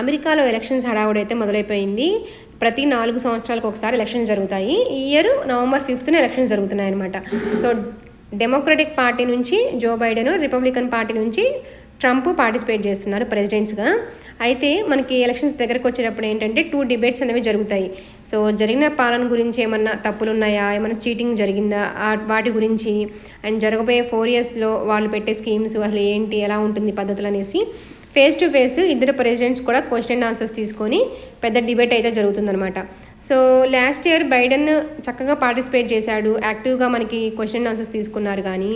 అమెరికాలో ఎలక్షన్స్ హడావుడి అయితే మొదలైపోయింది. ప్రతి నాలుగు సంవత్సరాలకు ఒకసారి ఎలక్షన్స్ జరుగుతాయి. ఈ ఇయర్ నవంబర్ ఫిఫ్త్న ఎలక్షన్స్ జరుగుతున్నాయి అనమాట సో డెమోక్రటిక్ పార్టీ నుంచి జో బైడెన్ రిపబ్లికన్ పార్టీ నుంచి ట్రంప్ పార్టిసిపేట్ చేస్తున్నారు ప్రెసిడెంట్స్గా. అయితే మనకి ఎలక్షన్స్ దగ్గరకు వచ్చేటప్పుడు ఏంటంటే టూ డిబేట్స్ అనేవి జరుగుతాయి. సో జరిగిన పాలన గురించి ఏమన్నా తప్పులు ఉన్నాయా ఏమైనా చీటింగ్ జరిగిందా? వాటి గురించి అండ్ జరగబోయే ఫోర్ ఇయర్స్లో వాళ్ళు పెట్టే స్కీమ్స్ అసలు ఏంటి? ఎలా ఉంటుంది పద్ధతులు అనేసి ఫేస్ టు ఫేస్ ఇద్దరు ప్రెసిడెంట్స్ కూడా క్వశ్చన్ అండ్ ఆన్సర్స్ తీసుకొని పెద్ద డిబేట్ అయితే జరుగుతుందనమాట సో లాస్ట్ ఇయర్ బైడెన్ చక్కగా పార్టిసిపేట్ చేశాడు. యాక్టివ్గా మనకి క్వశ్చన్ అండ్ ఆన్సర్స్ తీసుకున్నారు కానీ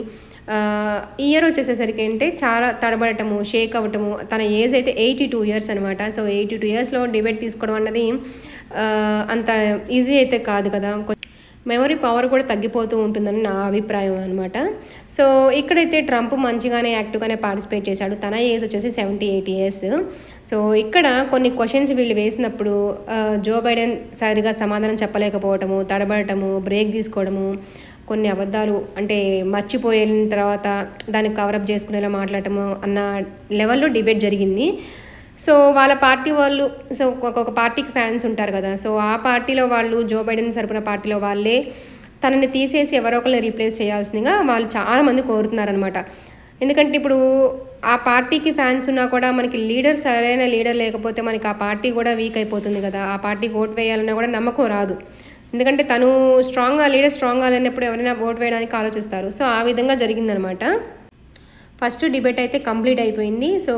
ఇయర్ వచ్చేసేసరికి అంటే చాలా తడబడటము షేక్ అవ్వటము తన ఏజ్ అయితే ఎయిటీ టూ ఇయర్స్ అనమాట సో ఎయిటీ టూ ఇయర్స్లో డిబేట్ తీసుకోవడం అన్నది అంత ఈజీ అయితే కాదు కదా. మెమరీ పవర్ కూడా తగ్గిపోతూ ఉంటుందని నా అభిప్రాయం అనమాట సో ఇక్కడైతే ట్రంప్ మంచిగానే యాక్టివ్గానే పార్టిసిపేట్ చేశాడు. తన ఏజ్ వచ్చేసి సెవెంటీ ఎయిట్ ఇయర్స్. సో ఇక్కడ కొన్ని క్వశ్చన్స్ వీళ్ళు వేసినప్పుడు జో బైడెన్ సరిగా సమాధానం చెప్పలేకపోవటము తడబడటము బ్రేక్ తీసుకోవడము కొన్ని అబద్ధాలు అంటే మర్చిపోయిన తర్వాత దాన్ని కవరప్ చేసుకునేలా మాట్లాడటము అన్న లెవెల్లో డిబేట్ జరిగింది. సో వాళ్ళ పార్టీ వాళ్ళు సో ఒక్కొక్క పార్టీకి ఫ్యాన్స్ ఉంటారు కదా. సో ఆ పార్టీలో వాళ్ళు జో బైడెన్ సరపున పార్టీలో వాళ్ళే తనని తీసేసి ఎవరో ఒకరిని రీప్లేస్ చేయాల్సిందిగా వాళ్ళు చాలామంది కోరుతున్నారనమాట ఎందుకంటే ఇప్పుడు ఆ పార్టీకి ఫ్యాన్స్ ఉన్నా కూడా మనకి లీడర్ సరైన లీడర్ లేకపోతే మనకి ఆ పార్టీ కూడా వీక్ అయిపోతుంది కదా. ఆ పార్టీకి ఓటు వేయాలన్నా కూడా నమ్మకం రాదు. ఎందుకంటే తను స్ట్రాంగ్గా లీడర్ స్ట్రాంగ్గా లేనప్పుడు ఎవరైనా ఓటు వేయడానికి ఆలోచిస్తారు. సో ఆ విధంగా జరిగిందనమాట ఫస్ట్ డిబేట్ అయితే కంప్లీట్ అయిపోయింది. సో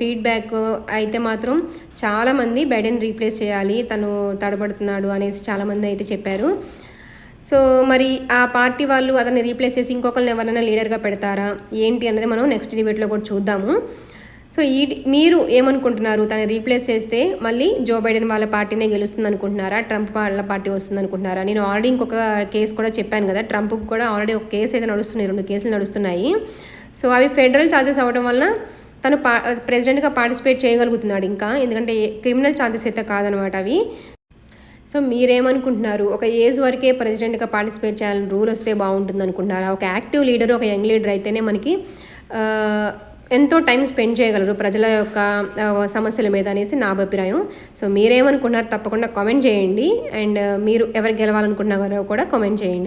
ఫీడ్బ్యాక్ అయితే మాత్రం చాలామంది బైడెన్ రీప్లేస్ చేయాలి తను తడబడుతున్నాడు అనేసి చాలామంది అయితే చెప్పారు. సో మరి ఆ పార్టీ వాళ్ళు అతన్ని రీప్లేస్ చేసి ఇంకొకరిని ఎవరైనా లీడర్గా పెడతారా? ఏంటి అనేది మనం నెక్స్ట్ డిబేట్లో కూడా చూద్దాము. సో ఈ మీరు ఏమనుకుంటున్నారు? తను రీప్లేస్ చేస్తే మళ్ళీ జో బైడెన్ వాళ్ళ పార్టీనే గెలుస్తుంది అనుకుంటున్నారా ట్రంప్ వాళ్ళ పార్టీ వస్తుంది అనుకుంటున్నారా నేను ఆల్రెడీ ఇంకొక కేసు కూడా చెప్పాను కదా ట్రంప్కి కూడా ఆల్రెడీ ఒక కేసు అయితే నడుస్తున్నాయి రెండు కేసులు నడుస్తున్నాయి. సో అవి ఫెడరల్ ఛార్జెస్ అవ్వడం వల్ల తను పా ప్రెసిడెంట్గా పార్టిసిపేట్ చేయగలుగుతున్నాడు ఇంకా. ఎందుకంటే క్రిమినల్ ఛార్జెస్ అయితే కాదనమాట అవి. సో మీరేమనుకుంటున్నారు? ఒక ఏజ్ వరకే ప్రెసిడెంట్గా పార్టిసిపేట్ చేయాలని రూల్ వస్తే బాగుంటుంది అనుకుంటున్నారా ఒక యాక్టివ్ లీడర్ ఒక యంగ్ లీడర్ అయితేనే మనకి ఎంతో టైం స్పెండ్ చేయగలరు ప్రజల యొక్క సమస్యల మీద అనేసి నా అభిప్రాయం. సో మీరేమనుకుంటున్నారు? తప్పకుండా కామెంట్ చేయండి. అండ్ మీరు ఎవరు గెలవాలనుకుంటున్నారో కూడా కామెంట్ చేయండి.